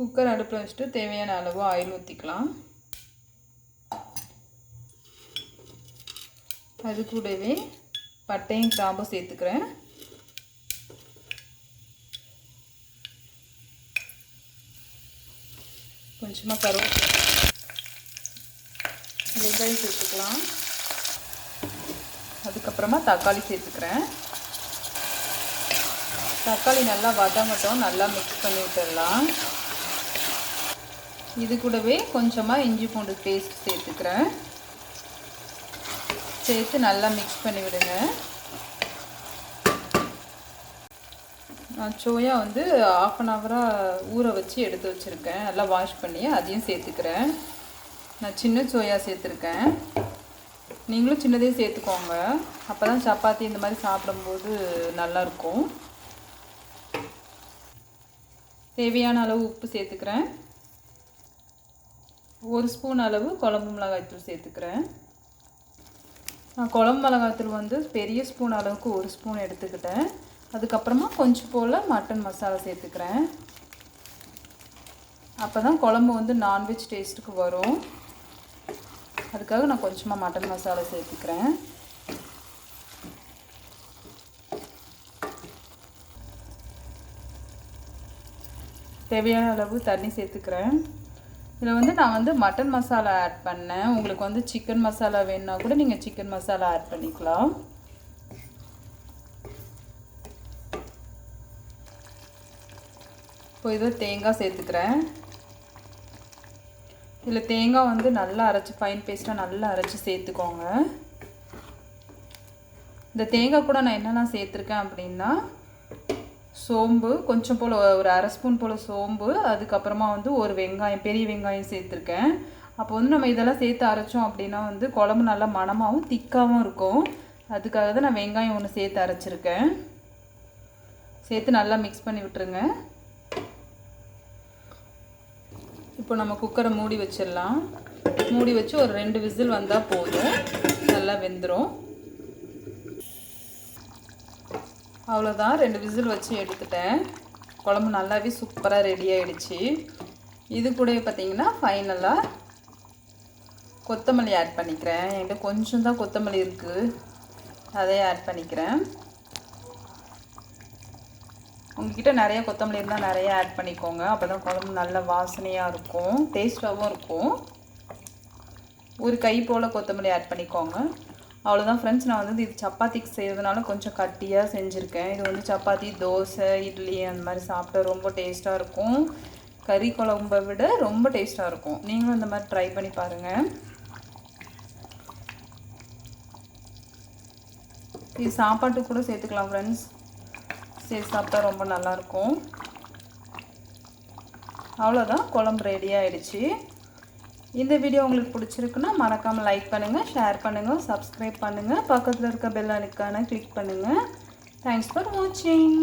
Cooker அடுப்பில் வச்சுட்டு தேவையான அளவு ஆயில் ஊற்றிக்கலாம் அது கூடவே பட்டையும் கிராம்பும் சேர்த்துக்கிறேன். கொஞ்சமாக கருவேப்பிலை வெங்காயம் சேர்த்துக்கலாம். அதுக்கப்புறமா தக்காளி சேர்த்துக்கிறேன். தக்காளி நல்லா வதங்கட்டும் நல்லா மிக்ஸ் பண்ணி விட்டுடலாம். இது கூடவே கொஞ்சமாக இஞ்சி பூண்டு பேஸ்ட் சேர்த்துக்கிறேன். சேர்த்து நல்லா மிக்ஸ் பண்ணி விடுங்க. நான் சோயா வந்து ஆஃப் அன் ஹவராக ஊற வச்சு எடுத்து வச்சுருக்கேன். நல்லா வாஷ் பண்ணி அதையும் சேர்த்துக்கிறேன். நான் சின்ன சோயா சேர்த்துருக்கேன். நீங்களும் சின்னதே சேர்த்துக்கோங்க. அப்போ தான் சப்பாத்தி இந்த மாதிரி சாப்பிடும்போது நல்லாயிருக்கும் தேவையான அளவு உப்பு சேர்த்துக்கிறேன். ஒரு ஸ்பூன் அளவு குழம்பு மிளகாய்த்தூள் சேர்த்துக்கிறேன். நான் குழம்பு மிளகாய்த்தூள் வந்து பெரிய ஸ்பூன் அளவுக்கு ஒரு ஸ்பூன் எடுத்துக்கிட்டேன். அதுக்கப்புறமா கொஞ்சம் போல் மட்டன் மசாலா சேர்த்துக்கிறேன். அப்போ தான் குழம்பு வந்து நான்வெஜ் டேஸ்ட்டுக்கு வரும். அதுக்காக நான் கொஞ்சமாக மட்டன் மசாலா சேர்த்துக்கிறேன். தேவையான அளவு தண்ணி சேர்த்துக்கிறேன். இதில் வந்து நான் வந்து மட்டன் மசாலா ஆட் பண்ணேன். உங்களுக்கு வந்து சிக்கன் மசாலா வேணுன்னா கூட நீங்கள் சிக்கன் மசாலா ஆட் பண்ணிக்கலாம். இப்போ இதில் தேங்காய் சேர்த்துக்கிறேன். இதில் தேங்காய் வந்து நல்லா அரைச்சி ஃபைன் பேஸ்ட்டாக நல்லா அரைச்சி சேர்த்துக்கோங்க. இந்த தேங்காய் கூட நான் என்னெல்லாம் சேர்த்துருக்கேன் அப்படின்னா சோம்பு கொஞ்சம் போல் ஒரு அரை ஸ்பூன் போல் சோம்பு அதுக்கப்புறமா வந்து ஒரு வெங்காயம் பெரிய வெங்காயம் சேர்த்துருக்கேன். அப்போ வந்து நம்ம இதெல்லாம் சேர்த்து அரைச்சோம் அப்படின்னா வந்து குழம்பு நல்லா மணமாகவும் திக்காகவும் இருக்கும். அதுக்காக தான் நான் வெங்காயம் ஒன்று சேர்த்து அரைச்சிருக்கேன். சேர்த்து நல்லா மிக்ஸ் பண்ணி விட்டுருங்க. இப்போ நம்ம குக்கரை மூடி வச்சிடலாம். மூடி வச்சு ஒரு ரெண்டு விசில் வந்தால் போதும். நல்லா வெந்துடும் அவ்வளோதான் ரெண்டு விசில் வச்சு எடுத்துட்டேன். குழம்பு நல்லாவே சூப்பராக ரெடி ஆகிடுச்சு இது கூட பார்த்திங்கன்னா ஃபைனலாக கொத்தமல்லி ஆட் பண்ணிக்கிறேன். என்கிட்ட கொஞ்சம் தான் கொத்தமல்லி இருக்குது அதையே ஆட் பண்ணிக்கிறேன். உங்ககிட்ட நிறைய கொத்தமல்லி இருந்தால் நிறைய ஆட் பண்ணிக்கோங்க. அப்போ தான் குழம்பு நல்ல வாசனையாக இருக்கும். டேஸ்ட்டாகவும் இருக்கும். ஒரு கை போல் கொத்தமல்லி ஆட் பண்ணிக்கோங்க. அவ்வளோதான் ஃப்ரெண்ட்ஸ் நான் வந்து இது சப்பாத்திக்கு செய்கிறதுனால கொஞ்சம் கட்டியாக செஞ்சுருக்கேன். இது வந்து சப்பாத்தி தோசை இட்லி அந்த மாதிரி சாப்பிட்டா ரொம்ப டேஸ்ட்டாக இருக்கும். கறி குழம்பை விட ரொம்ப டேஸ்ட்டாக இருக்கும். நீங்களும் இந்த மாதிரி ட்ரை பண்ணி பாருங்கள் இது சாப்பாட்டு கூட சேர்த்துக்கலாம் ஃப்ரெண்ட்ஸ் சேர்த்து சாப்பிட்டா ரொம்ப நல்லாயிருக்கும் அவ்வளோதான் குழம்பு ரெடி ஆகிடுச்சு இந்த வீடியோ உங்களுக்கு பிடிச்சிருக்குன்னா மறக்காமல் லைக் பண்ணுங்கள் ஷேர் பண்ணுங்கள் சப்ஸ்கிரைப் பண்ணுங்கள் பக்கத்தில் இருக்க பெல் ஐக்கானை கிளிக் பண்ணுங்கள் தேங்க்ஸ் ஃபார் வாட்சிங்